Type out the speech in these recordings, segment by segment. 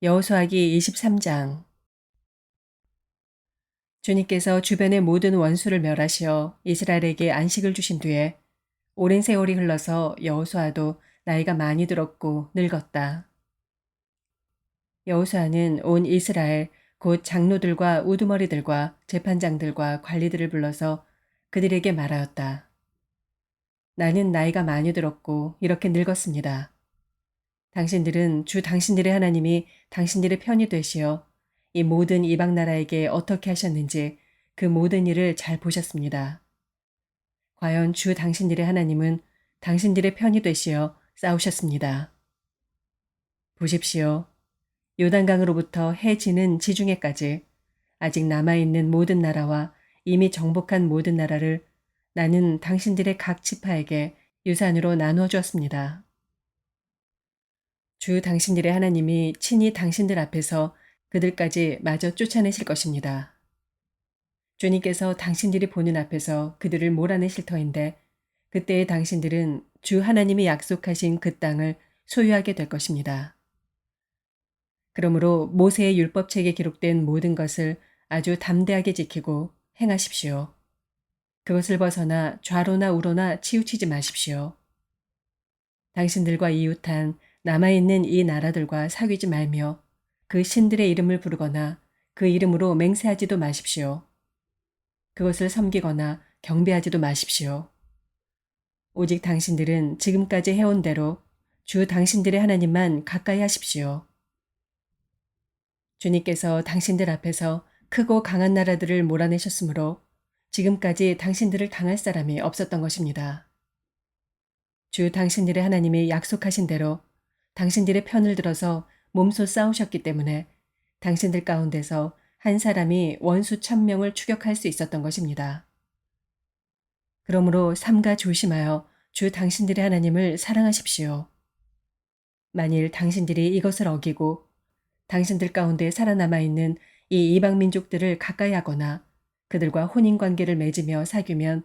여호수아기 23장 주님께서 주변의 모든 원수를 멸하시어 이스라엘에게 안식을 주신 뒤에 오랜 세월이 흘러서 여호수아도 나이가 많이 들었고 늙었다. 여호수아는 온 이스라엘 곧 장로들과 우두머리들과 재판장들과 관리들을 불러서 그들에게 말하였다. 나는 나이가 많이 들었고 이렇게 늙었습니다. 당신들은 주 당신들의 하나님이 당신들의 편이 되시어 이 모든 이방 나라에게 어떻게 하셨는지 그 모든 일을 잘 보셨습니다. 과연 주 당신들의 하나님은 당신들의 편이 되시어 싸우셨습니다. 보십시오. 요단강으로부터 해 지는 지중해까지 아직 남아있는 모든 나라와 이미 정복한 모든 나라를 나는 당신들의 각 지파에게 유산으로 나누어 주었습니다. 주 당신들의 하나님이 친히 당신들 앞에서 그들까지 마저 쫓아내실 것입니다. 주님께서 당신들이 보는 앞에서 그들을 몰아내실 터인데 그때의 당신들은 주 하나님이 약속하신 그 땅을 소유하게 될 것입니다. 그러므로 모세의 율법책에 기록된 모든 것을 아주 담대하게 지키고 행하십시오. 그것을 벗어나 좌로나 우로나 치우치지 마십시오. 당신들과 이웃한 남아있는 이 나라들과 사귀지 말며 그 신들의 이름을 부르거나 그 이름으로 맹세하지도 마십시오. 그것을 섬기거나 경배하지도 마십시오. 오직 당신들은 지금까지 해온 대로 주 당신들의 하나님만 가까이 하십시오. 주님께서 당신들 앞에서 크고 강한 나라들을 몰아내셨으므로 지금까지 당신들을 당할 사람이 없었던 것입니다. 주 당신들의 하나님이 약속하신 대로 당신들의 편을 들어서 몸소 싸우셨기 때문에 당신들 가운데서 한 사람이 원수 천명을 추격할 수 있었던 것입니다. 그러므로 삼가 조심하여 주 당신들의 하나님을 사랑하십시오. 만일 당신들이 이것을 어기고 당신들 가운데 살아남아 있는 이 이방 민족들을 가까이 하거나 그들과 혼인 관계를 맺으며 사귀면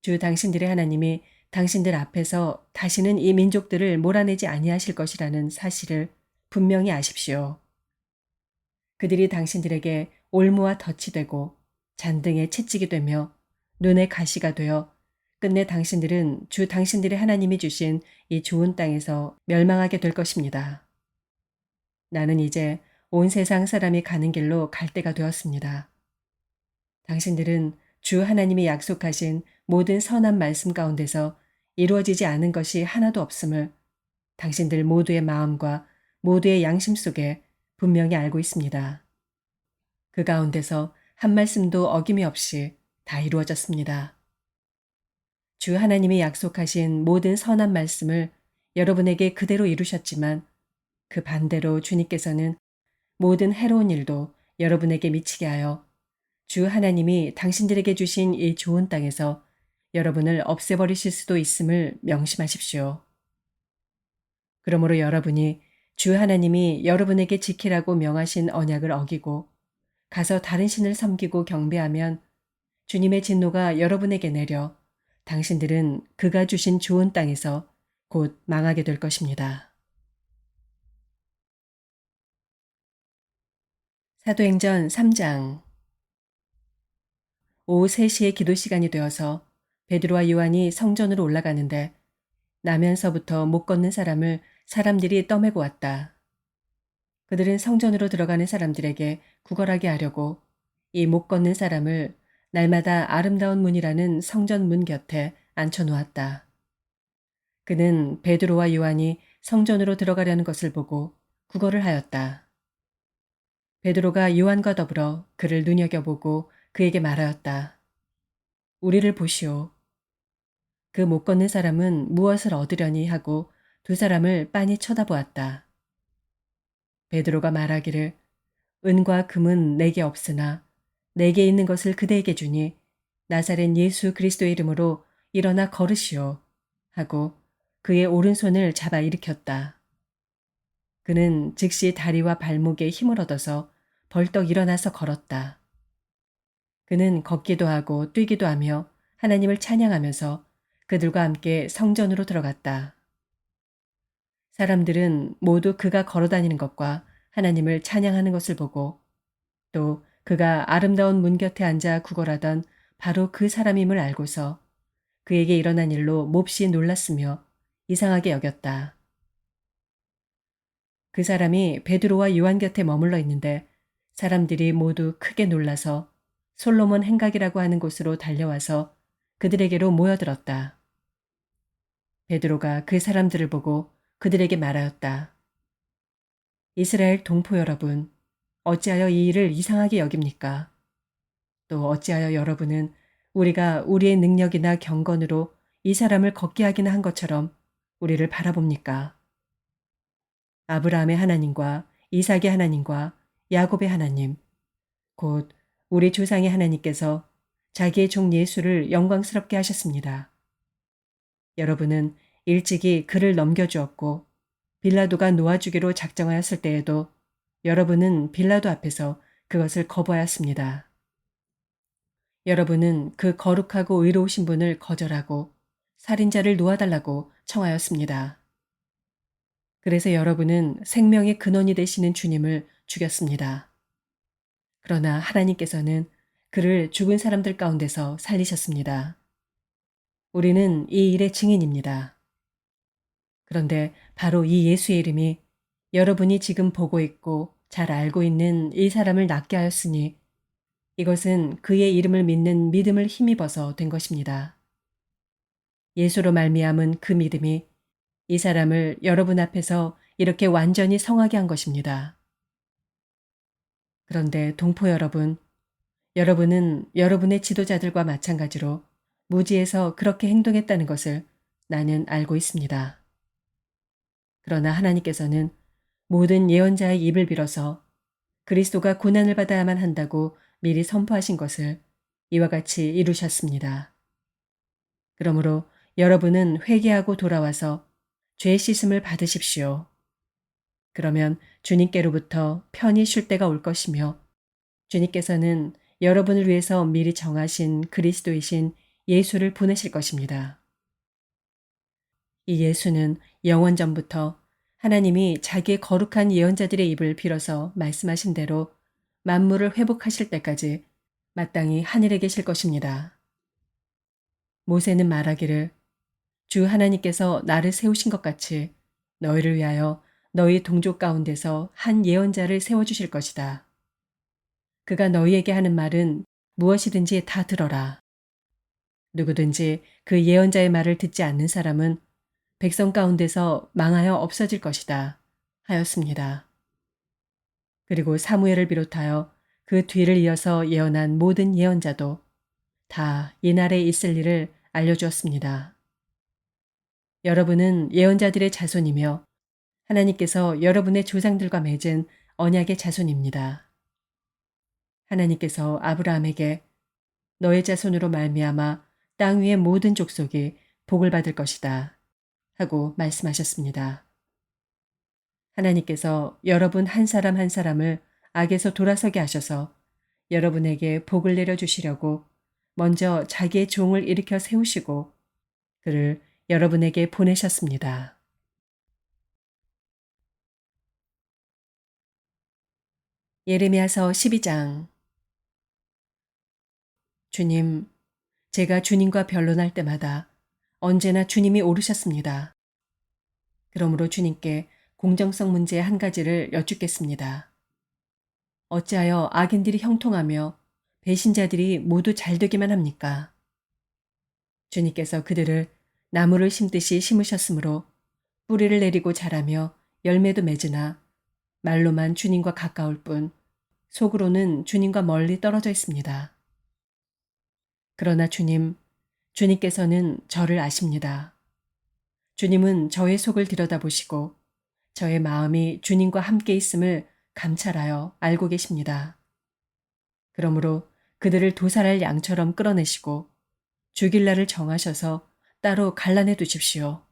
주 당신들의 하나님이 당신들 앞에서 다시는 이 민족들을 몰아내지 아니하실 것이라는 사실을 분명히 아십시오. 그들이 당신들에게 올무와 덫이 되고 잔등에 채찍이 되며 눈에 가시가 되어 끝내 당신들은 주 당신들의 하나님이 주신 이 좋은 땅에서 멸망하게 될 것입니다. 나는 이제 온 세상 사람이 가는 길로 갈 때가 되었습니다. 당신들은 주 하나님이 약속하신 모든 선한 말씀 가운데서 이루어지지 않은 것이 하나도 없음을 당신들 모두의 마음과 모두의 양심 속에 분명히 알고 있습니다. 그 가운데서 한 말씀도 어김이 없이 다 이루어졌습니다. 주 하나님이 약속하신 모든 선한 말씀을 여러분에게 그대로 이루셨지만 그 반대로 주님께서는 모든 해로운 일도 여러분에게 미치게 하여 주 하나님이 당신들에게 주신 이 좋은 땅에서 여러분을 없애버리실 수도 있음을 명심하십시오. 그러므로 여러분이 주 하나님이 여러분에게 지키라고 명하신 언약을 어기고 가서 다른 신을 섬기고 경배하면 주님의 진노가 여러분에게 내려 당신들은 그가 주신 좋은 땅에서 곧 망하게 될 것입니다. 사도행전 3장 오후 3시에 기도 시간이 되어서 베드로와 요한이 성전으로 올라가는데 나면서부터 못 걷는 사람을 사람들이 떠매고 왔다. 그들은 성전으로 들어가는 사람들에게 구걸하게 하려고 이 못 걷는 사람을 날마다 아름다운 문이라는 성전 문 곁에 앉혀 놓았다. 그는 베드로와 요한이 성전으로 들어가려는 것을 보고 구걸을 하였다. 베드로가 요한과 더불어 그를 눈여겨보고 그에게 말하였다. 우리를 보시오. 그 못 걷는 사람은 무엇을 얻으려니 하고 두 사람을 빤히 쳐다보았다. 베드로가 말하기를 은과 금은 내게 없으나 내게 있는 것을 그대에게 주니 나사렛 예수 그리스도의 이름으로 일어나 걸으시오 하고 그의 오른손을 잡아 일으켰다. 그는 즉시 다리와 발목에 힘을 얻어서 벌떡 일어나서 걸었다. 그는 걷기도 하고 뛰기도 하며 하나님을 찬양하면서 그들과 함께 성전으로 들어갔다. 사람들은 모두 그가 걸어 다니는 것과 하나님을 찬양하는 것을 보고 또 그가 아름다운 문 곁에 앉아 구걸하던 바로 그 사람임을 알고서 그에게 일어난 일로 몹시 놀랐으며 이상하게 여겼다. 그 사람이 베드로와 요한 곁에 머물러 있는데 사람들이 모두 크게 놀라서 솔로몬 행각이라고 하는 곳으로 달려와서 그들에게로 모여들었다. 베드로가 그 사람들을 보고 그들에게 말하였다. 이스라엘 동포 여러분, 어찌하여 이 일을 이상하게 여깁니까? 또 어찌하여 여러분은 우리가 우리의 능력이나 경건으로 이 사람을 걷게 하기는 한 것처럼 우리를 바라봅니까? 아브라함의 하나님과 이삭의 하나님과 야곱의 하나님, 곧 우리 조상의 하나님께서 자기의 종 예수를 영광스럽게 하셨습니다. 여러분은 일찍이 그를 넘겨주었고 빌라도가 놓아주기로 작정하였을 때에도 여러분은 빌라도 앞에서 그것을 거부하였습니다. 여러분은 그 거룩하고 의로우신 분을 거절하고 살인자를 놓아달라고 청하였습니다. 그래서 여러분은 생명의 근원이 되시는 주님을 죽였습니다. 그러나 하나님께서는 그를 죽은 사람들 가운데서 살리셨습니다. 우리는 이 일의 증인입니다. 그런데 바로 이 예수의 이름이 여러분이 지금 보고 있고 잘 알고 있는 이 사람을 낫게 하였으니 이것은 그의 이름을 믿는 믿음을 힘입어서 된 것입니다. 예수로 말미암은 그 믿음이 이 사람을 여러분 앞에서 이렇게 완전히 성하게 한 것입니다. 그런데 동포 여러분, 여러분은 여러분의 지도자들과 마찬가지로 무지에서 그렇게 행동했다는 것을 나는 알고 있습니다. 그러나 하나님께서는 모든 예언자의 입을 빌어서 그리스도가 고난을 받아야만 한다고 미리 선포하신 것을 이와 같이 이루셨습니다. 그러므로 여러분은 회개하고 돌아와서 죄 씻음을 받으십시오. 그러면 주님께로부터 편히 쉴 때가 올 것이며 주님께서는 여러분을 위해서 미리 정하신 그리스도이신 예수를 보내실 것입니다. 이 예수는 영원 전부터 하나님이 자기의 거룩한 예언자들의 입을 빌어서 말씀하신 대로 만물을 회복하실 때까지 마땅히 하늘에 계실 것입니다. 모세는 말하기를 주 하나님께서 나를 세우신 것 같이 너희를 위하여 너희 동족 가운데서 한 예언자를 세워주실 것이다. 그가 너희에게 하는 말은 무엇이든지 다 들어라. 누구든지 그 예언자의 말을 듣지 않는 사람은 백성 가운데서 망하여 없어질 것이다. 하였습니다. 그리고 사무엘을 비롯하여 그 뒤를 이어서 예언한 모든 예언자도 다 이날에 있을 일을 알려주었습니다. 여러분은 예언자들의 자손이며 하나님께서 여러분의 조상들과 맺은 언약의 자손입니다. 하나님께서 아브라함에게 너의 자손으로 말미암아 땅 위의 모든 족속이 복을 받을 것이다 하고 말씀하셨습니다. 하나님께서 여러분 한 사람 한 사람을 악에서 돌아서게 하셔서 여러분에게 복을 내려주시려고 먼저 자기의 종을 일으켜 세우시고 그를 여러분에게 보내셨습니다. 예레미야서 12장 주님, 제가 주님과 변론할 때마다 언제나 주님이 오르셨습니다. 그러므로 주님께 공정성 문제 한 가지를 여쭙겠습니다. 어찌하여 악인들이 형통하며 배신자들이 모두 잘 되기만 합니까? 주님께서 그들을 나무를 심듯이 심으셨으므로 뿌리를 내리고 자라며 열매도 맺으나 말로만 주님과 가까울 뿐 속으로는 주님과 멀리 떨어져 있습니다. 그러나 주님, 주님께서는 저를 아십니다. 주님은 저의 속을 들여다보시고 저의 마음이 주님과 함께 있음을 감찰하여 알고 계십니다. 그러므로 그들을 도살할 양처럼 끌어내시고 죽일 날을 정하셔서 따로 갈라내 두십시오.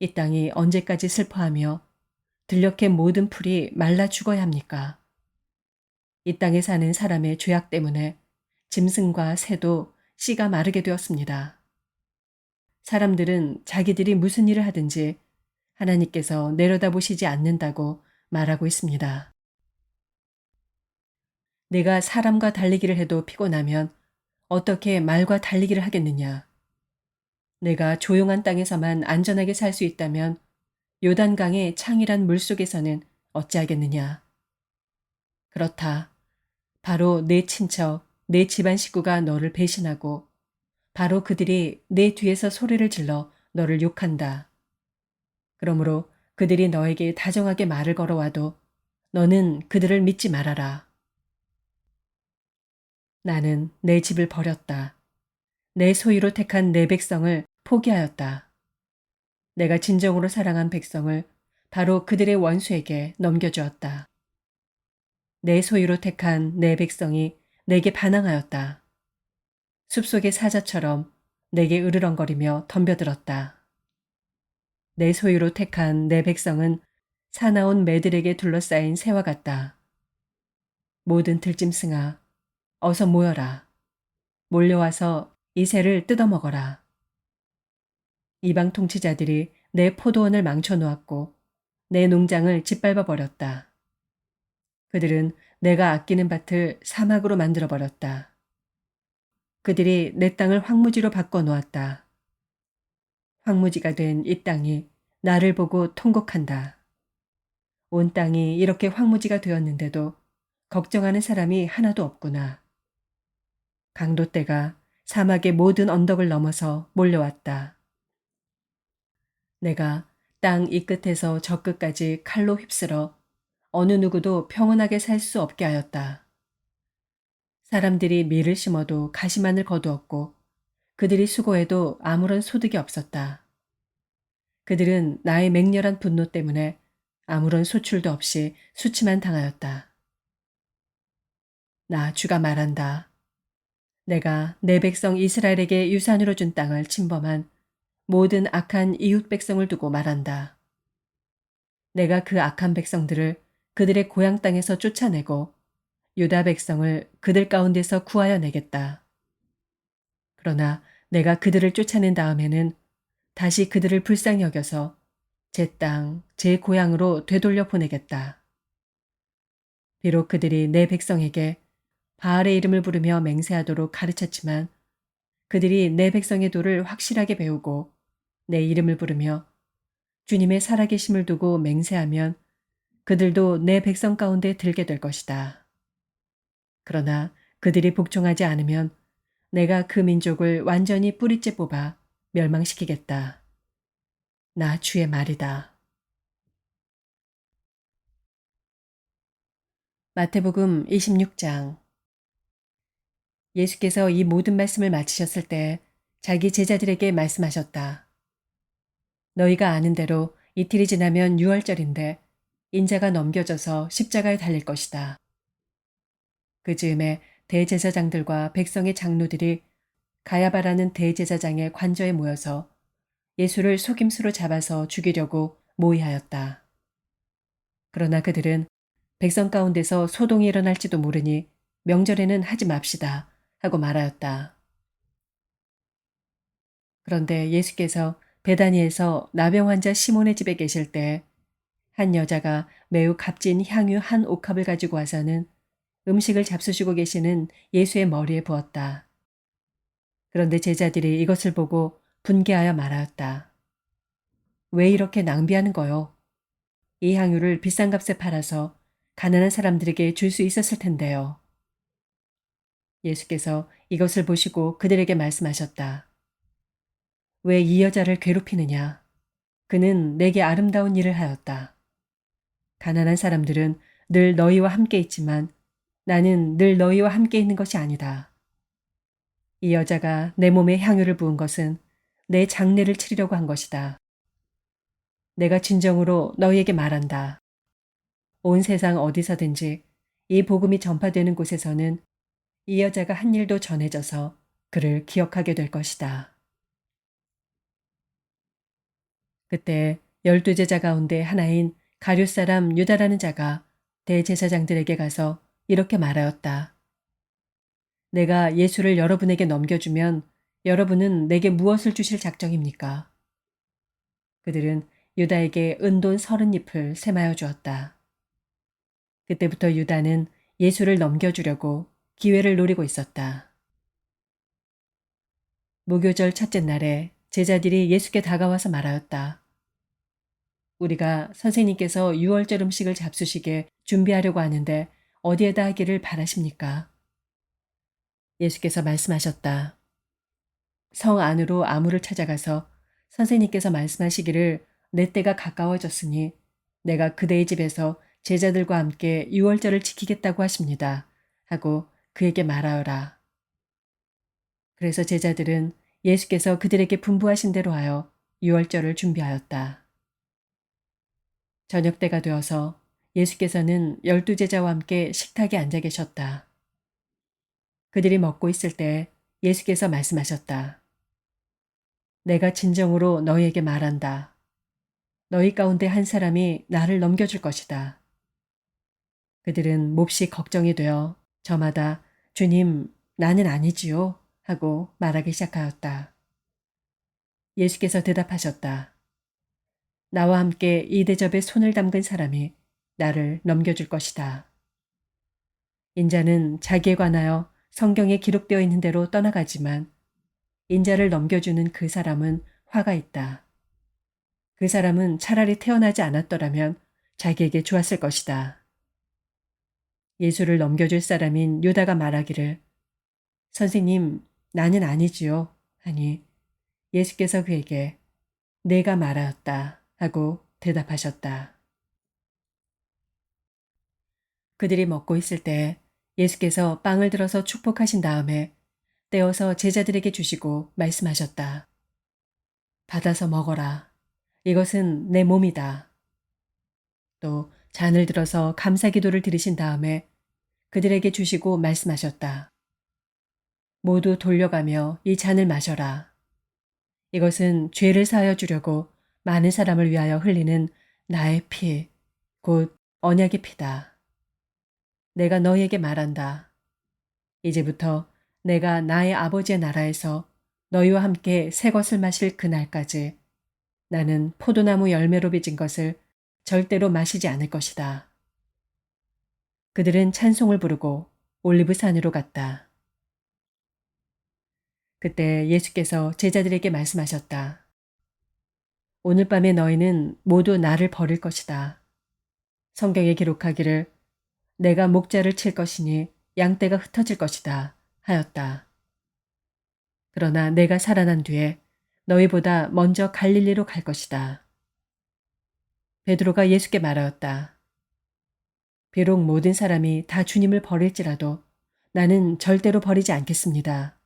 이 땅이 언제까지 슬퍼하며 들녘의 모든 풀이 말라 죽어야 합니까? 이 땅에 사는 사람의 죄악 때문에 짐승과 새도 씨가 마르게 되었습니다. 사람들은 자기들이 무슨 일을 하든지 하나님께서 내려다보시지 않는다고 말하고 있습니다. 내가 사람과 달리기를 해도 피곤하면 어떻게 말과 달리기를 하겠느냐. 내가 조용한 땅에서만 안전하게 살 수 있다면 요단강의 창이란 물 속에서는 어찌하겠느냐. 그렇다. 바로 내 친척, 내 집안 식구가 너를 배신하고 바로 그들이 내 뒤에서 소리를 질러 너를 욕한다. 그러므로 그들이 너에게 다정하게 말을 걸어와도 너는 그들을 믿지 말아라. 나는 내 집을 버렸다. 내 소유로 택한 내 백성을 포기하였다. 내가 진정으로 사랑한 백성을 바로 그들의 원수에게 넘겨주었다. 내 소유로 택한 내 백성이 내게 반항하였다. 숲속의 사자처럼 내게 으르렁거리며 덤벼들었다. 내 소유로 택한 내 백성은 사나운 매들에게 둘러싸인 새와 같다. 모든 들짐승아, 어서 모여라. 몰려와서 이 새를 뜯어먹어라. 이방 통치자들이 내 포도원을 망쳐놓았고 내 농장을 짓밟아 버렸다. 그들은 내가 아끼는 밭을 사막으로 만들어 버렸다. 그들이 내 땅을 황무지로 바꿔 놓았다. 황무지가 된 이 땅이 나를 보고 통곡한다. 온 땅이 이렇게 황무지가 되었는데도 걱정하는 사람이 하나도 없구나. 강도떼가 사막의 모든 언덕을 넘어서 몰려왔다. 내가 땅 이 끝에서 저 끝까지 칼로 휩쓸어 어느 누구도 평온하게 살 수 없게 하였다. 사람들이 밀을 심어도 가시만을 거두었고 그들이 수고해도 아무런 소득이 없었다. 그들은 나의 맹렬한 분노 때문에 아무런 소출도 없이 수치만 당하였다. 나 주가 말한다. 내가 내 백성 이스라엘에게 유산으로 준 땅을 침범한 모든 악한 이웃 백성을 두고 말한다. 내가 그 악한 백성들을 그들의 고향 땅에서 쫓아내고 유다 백성을 그들 가운데서 구하여 내겠다. 그러나 내가 그들을 쫓아낸 다음에는 다시 그들을 불쌍히 여겨서 제 땅, 제 고향으로 되돌려 보내겠다. 비록 그들이 내 백성에게 바알의 이름을 부르며 맹세하도록 가르쳤지만 그들이 내 백성의 도를 확실하게 배우고 내 이름을 부르며 주님의 살아계심을 두고 맹세하면 그들도 내 백성 가운데 들게 될 것이다. 그러나 그들이 복종하지 않으면 내가 그 민족을 완전히 뿌리째 뽑아 멸망시키겠다. 나 주의 말이다. 마태복음 26장 예수께서 이 모든 말씀을 마치셨을 때 자기 제자들에게 말씀하셨다. 너희가 아는 대로 이틀이 지나면 유월절인데 인자가 넘겨져서 십자가에 달릴 것이다. 그 즈음에 대제사장들과 백성의 장로들이 가야바라는 대제사장의 관저에 모여서 예수를 속임수로 잡아서 죽이려고 모의하였다. 그러나 그들은 백성 가운데서 소동이 일어날지도 모르니 명절에는 하지 맙시다 하고 말하였다. 그런데 예수께서 베다니에서 나병 환자 시몬의 집에 계실 때 한 여자가 매우 값진 향유 한 옥합을 가지고 와서는 음식을 잡수시고 계시는 예수의 머리에 부었다. 그런데 제자들이 이것을 보고 분개하여 말하였다. 왜 이렇게 낭비하는 거요? 이 향유를 비싼 값에 팔아서 가난한 사람들에게 줄 수 있었을 텐데요. 예수께서 이것을 보시고 그들에게 말씀하셨다. 왜 이 여자를 괴롭히느냐? 그는 내게 아름다운 일을 하였다. 가난한 사람들은 늘 너희와 함께 있지만 나는 늘 너희와 함께 있는 것이 아니다. 이 여자가 내 몸에 향유를 부은 것은 내 장례를 치르려고 한 것이다. 내가 진정으로 너희에게 말한다. 온 세상 어디서든지 이 복음이 전파되는 곳에서는 이 여자가 한 일도 전해져서 그를 기억하게 될 것이다. 그때 열두 제자 가운데 하나인 가룟 사람 유다라는 자가 대제사장들에게 가서 이렇게 말하였다. 내가 예수를 여러분에게 넘겨주면 여러분은 내게 무엇을 주실 작정입니까? 그들은 유다에게 은돈 서른 잎을 세마여 주었다. 그때부터 유다는 예수를 넘겨주려고 기회를 노리고 있었다. 무교절 첫째 날에 제자들이 예수께 다가와서 말하였다. 우리가 선생님께서 유월절 음식을 잡수시게 준비하려고 하는데 어디에다 하기를 바라십니까? 예수께서 말씀하셨다. 성 안으로 아무를 찾아가서 선생님께서 말씀하시기를 내 때가 가까워졌으니 내가 그대의 집에서 제자들과 함께 유월절을 지키겠다고 하십니다. 하고 그에게 말하여라. 그래서 제자들은 예수께서 그들에게 분부하신 대로 하여 유월절을 준비하였다. 저녁 때가 되어서 예수께서는 열두 제자와 함께 식탁에 앉아 계셨다. 그들이 먹고 있을 때 예수께서 말씀하셨다. 내가 진정으로 너희에게 말한다. 너희 가운데 한 사람이 나를 넘겨줄 것이다. 그들은 몹시 걱정이 되어 저마다 주님, 나는 아니지요. 하고 말하기 시작하였다. 예수께서 대답하셨다. 나와 함께 이 대접에 손을 담근 사람이 나를 넘겨줄 것이다. 인자는 자기에 관하여 성경에 기록되어 있는 대로 떠나가지만 인자를 넘겨주는 그 사람은 화가 있다. 그 사람은 차라리 태어나지 않았더라면 자기에게 좋았을 것이다. 예수를 넘겨줄 사람인 유다가 말하기를 선생님, 나는 아니지요. 하니 예수께서 그에게 내가 말하였다 하고 대답하셨다. 그들이 먹고 있을 때 예수께서 빵을 들어서 축복하신 다음에 떼어서 제자들에게 주시고 말씀하셨다. 받아서 먹어라. 이것은 내 몸이다. 또 잔을 들어서 감사 기도를 드리신 다음에 그들에게 주시고 말씀하셨다. 모두 돌려가며 이 잔을 마셔라. 이것은 죄를 사하여 주려고 많은 사람을 위하여 흘리는 나의 피, 곧 언약의 피다. 내가 너희에게 말한다. 이제부터 내가 나의 아버지의 나라에서 너희와 함께 새 것을 마실 그날까지 나는 포도나무 열매로 빚은 것을 절대로 마시지 않을 것이다. 그들은 찬송을 부르고 올리브산으로 갔다. 그때 예수께서 제자들에게 말씀하셨다. 오늘 밤에 너희는 모두 나를 버릴 것이다. 성경에 기록하기를 내가 목자를 칠 것이니 양떼가 흩어질 것이다 하였다. 그러나 내가 살아난 뒤에 너희보다 먼저 갈릴리로 갈 것이다. 베드로가 예수께 말하였다. 비록 모든 사람이 다 주님을 버릴지라도 나는 절대로 버리지 않겠습니다.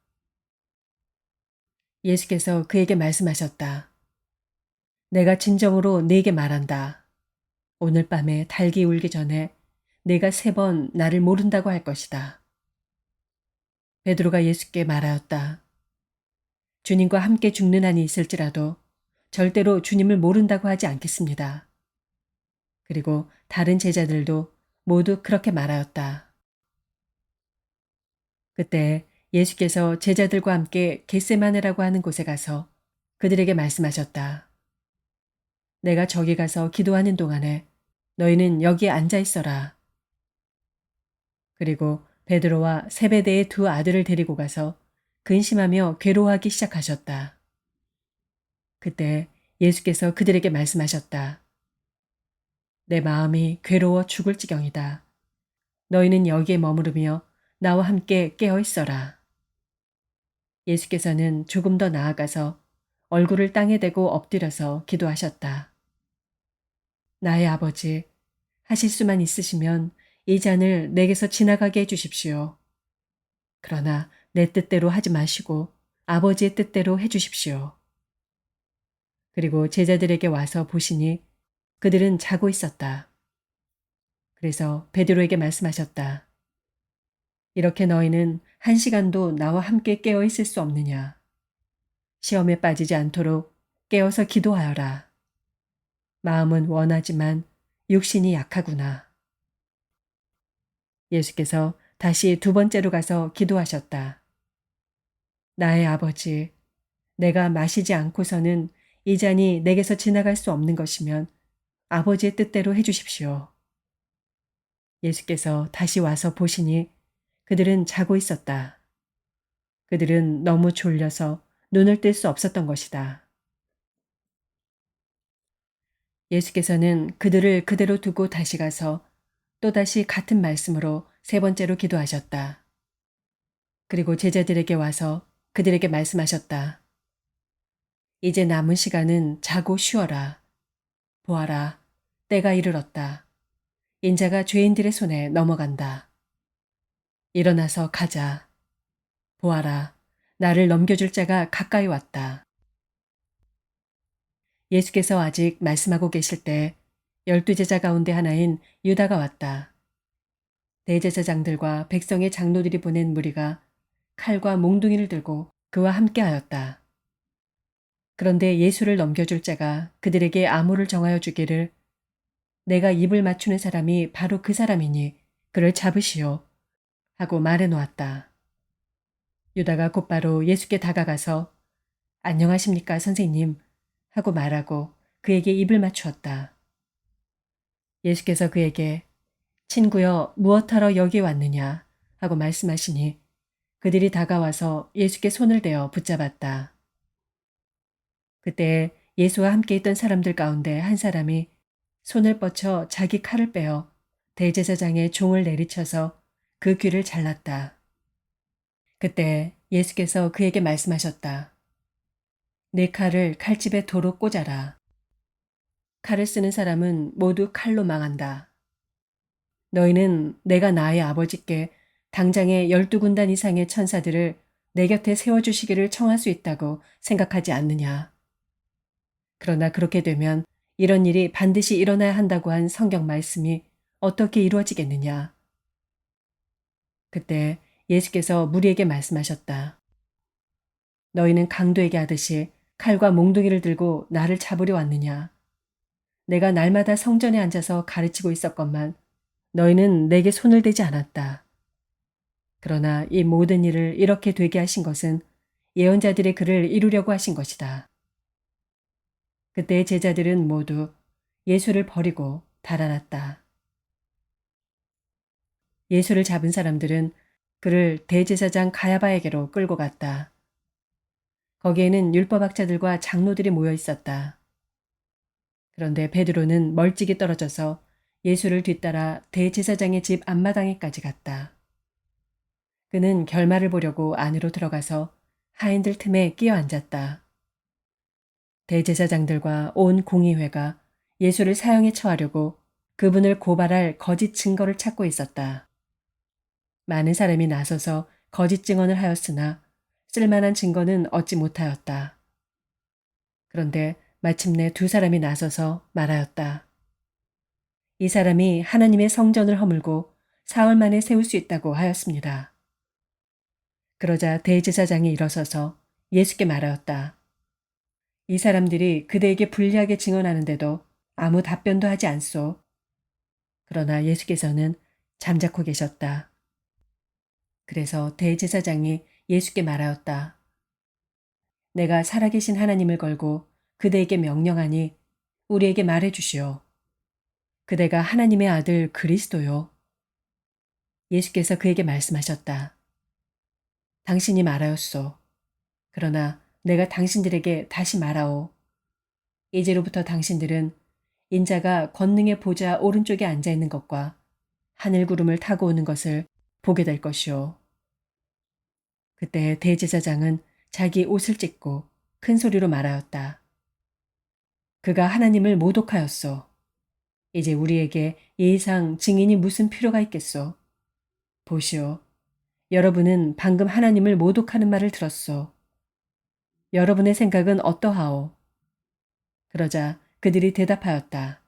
예수께서 그에게 말씀하셨다. 내가 진정으로 네게 말한다. 오늘 밤에 달기 울기 전에 내가 세 번 나를 모른다고 할 것이다. 베드로가 예수께 말하였다. 주님과 함께 죽는 한이 있을지라도 절대로 주님을 모른다고 하지 않겠습니다. 그리고 다른 제자들도 모두 그렇게 말하였다. 그때 예수께서 제자들과 함께 겟세마네라고 하는 곳에 가서 그들에게 말씀하셨다. 내가 저기 가서 기도하는 동안에 너희는 여기에 앉아 있어라. 그리고 베드로와 세베대의 두 아들을 데리고 가서 근심하며 괴로워하기 시작하셨다. 그때 예수께서 그들에게 말씀하셨다. 내 마음이 괴로워 죽을 지경이다. 너희는 여기에 머무르며 나와 함께 깨어 있어라. 예수께서는 조금 더 나아가서 얼굴을 땅에 대고 엎드려서 기도하셨다. 나의 아버지, 하실 수만 있으시면 이 잔을 내게서 지나가게 해주십시오. 그러나 내 뜻대로 하지 마시고 아버지의 뜻대로 해주십시오. 그리고 제자들에게 와서 보시니 그들은 자고 있었다. 그래서 베드로에게 말씀하셨다. 이렇게 너희는 한 시간도 나와 함께 깨어 있을 수 없느냐. 시험에 빠지지 않도록 깨어서 기도하여라. 마음은 원하지만 육신이 약하구나. 예수께서 다시 두 번째로 가서 기도하셨다. 나의 아버지, 내가 마시지 않고서는 이 잔이 내게서 지나갈 수 없는 것이면 아버지의 뜻대로 해주십시오. 예수께서 다시 와서 보시니 그들은 자고 있었다. 그들은 너무 졸려서 눈을 뜰 수 없었던 것이다. 예수께서는 그들을 그대로 두고 다시 가서 또다시 같은 말씀으로 세 번째로 기도하셨다. 그리고 제자들에게 와서 그들에게 말씀하셨다. 이제 남은 시간은 자고 쉬어라. 보아라, 때가 이르렀다. 인자가 죄인들의 손에 넘어간다. 일어나서 가자. 보아라, 나를 넘겨줄 자가 가까이 왔다. 예수께서 아직 말씀하고 계실 때 열두 제자 가운데 하나인 유다가 왔다. 대제사장들과 백성의 장로들이 보낸 무리가 칼과 몽둥이를 들고 그와 함께 하였다. 그런데 예수를 넘겨줄 자가 그들에게 암호를 정하여 주기를 내가 입을 맞추는 사람이 바로 그 사람이니 그를 잡으시오 하고 말해 놓았다. 유다가 곧바로 예수께 다가가서 안녕하십니까 선생님 하고 말하고 그에게 입을 맞추었다. 예수께서 그에게 친구여 무엇하러 여기 왔느냐 하고 말씀하시니 그들이 다가와서 예수께 손을 대어 붙잡았다. 그때 예수와 함께 있던 사람들 가운데 한 사람이 손을 뻗쳐 자기 칼을 빼어 대제사장의 종을 내리쳐서 그 귀를 잘랐다. 그때 예수께서 그에게 말씀하셨다. 내 칼을 칼집에 도로 꽂아라. 칼을 쓰는 사람은 모두 칼로 망한다. 너희는 내가 나의 아버지께 당장에 열두 군단 이상의 천사들을 내 곁에 세워주시기를 청할 수 있다고 생각하지 않느냐. 그러나 그렇게 되면 이런 일이 반드시 일어나야 한다고 한 성경 말씀이 어떻게 이루어지겠느냐. 그때 예수께서 무리에게 말씀하셨다. 너희는 강도에게 하듯이 칼과 몽둥이를 들고 나를 잡으려 왔느냐. 내가 날마다 성전에 앉아서 가르치고 있었건만 너희는 내게 손을 대지 않았다. 그러나 이 모든 일을 이렇게 되게 하신 것은 예언자들의 글을 이루려고 하신 것이다. 그때 제자들은 모두 예수를 버리고 달아났다. 예수를 잡은 사람들은 그를 대제사장 가야바에게로 끌고 갔다. 거기에는 율법학자들과 장로들이 모여 있었다. 그런데 베드로는 멀찍이 떨어져서 예수를 뒤따라 대제사장의 집 앞마당에까지 갔다. 그는 결말을 보려고 안으로 들어가서 하인들 틈에 끼어 앉았다. 대제사장들과 온 공의회가 예수를 사형에 처하려고 그분을 고발할 거짓 증거를 찾고 있었다. 많은 사람이 나서서 거짓 증언을 하였으나 쓸만한 증거는 얻지 못하였다. 그런데 마침내 두 사람이 나서서 말하였다. 이 사람이 하나님의 성전을 허물고 사흘 만에 세울 수 있다고 하였습니다. 그러자 대제사장이 일어서서 예수께 말하였다. 이 사람들이 그대에게 불리하게 증언하는데도 아무 답변도 하지 않소. 그러나 예수께서는 잠자코 계셨다. 그래서 대제사장이 예수께 말하였다. 내가 살아계신 하나님을 걸고 그대에게 명령하니 우리에게 말해 주시오. 그대가 하나님의 아들 그리스도요. 예수께서 그에게 말씀하셨다. 당신이 말하였소. 그러나 내가 당신들에게 다시 말하오. 이제로부터 당신들은 인자가 권능의 보좌 오른쪽에 앉아 있는 것과 하늘 구름을 타고 오는 것을 보게 될 것이오. 그때 대제사장은 자기 옷을 찢고 큰 소리로 말하였다. 그가 하나님을 모독하였소. 이제 우리에게 예상 증인이 무슨 필요가 있겠소. 보시오. 여러분은 방금 하나님을 모독하는 말을 들었소. 여러분의 생각은 어떠하오? 그러자 그들이 대답하였다.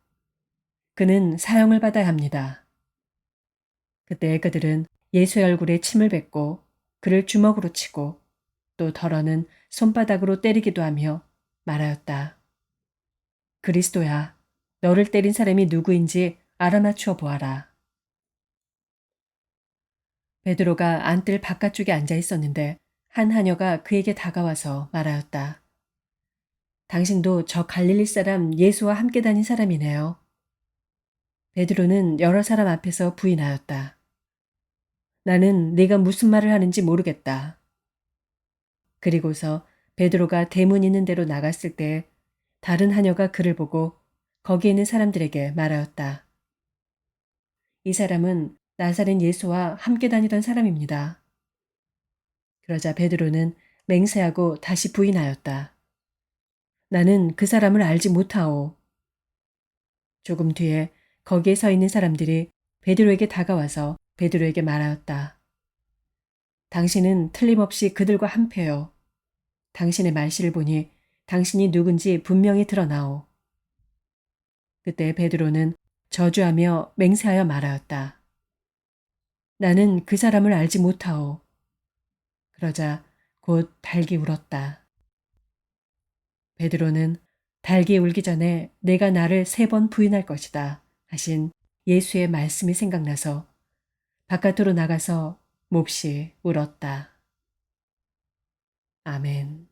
그는 사형을 받아야 합니다. 그때 그들은 예수의 얼굴에 침을 뱉고 그를 주먹으로 치고 또 덜어는 손바닥으로 때리기도 하며 말하였다. 그리스도야, 너를 때린 사람이 누구인지 알아맞추어 보아라. 베드로가 안뜰 바깥쪽에 앉아 있었는데 한 하녀가 그에게 다가와서 말하였다. 당신도 저 갈릴리 사람 예수와 함께 다닌 사람이네요. 베드로는 여러 사람 앞에서 부인하였다. 나는 네가 무슨 말을 하는지 모르겠다. 그리고서 베드로가 대문 있는 데로 나갔을 때 다른 하녀가 그를 보고 거기 있는 사람들에게 말하였다. 이 사람은 나사렛 예수와 함께 다니던 사람입니다. 그러자 베드로는 맹세하고 다시 부인하였다. 나는 그 사람을 알지 못하오. 조금 뒤에 거기에 서 있는 사람들이 베드로에게 다가와서 베드로에게 말하였다. 당신은 틀림없이 그들과 한패요. 당신의 말씨를 보니 당신이 누군지 분명히 드러나오. 그때 베드로는 저주하며 맹세하여 말하였다. 나는 그 사람을 알지 못하오. 그러자 곧 닭이 울었다. 베드로는 닭이 울기 전에 내가 나를 세 번 부인할 것이다 하신 예수의 말씀이 생각나서 바깥으로 나가서 몹시 울었다. 아멘.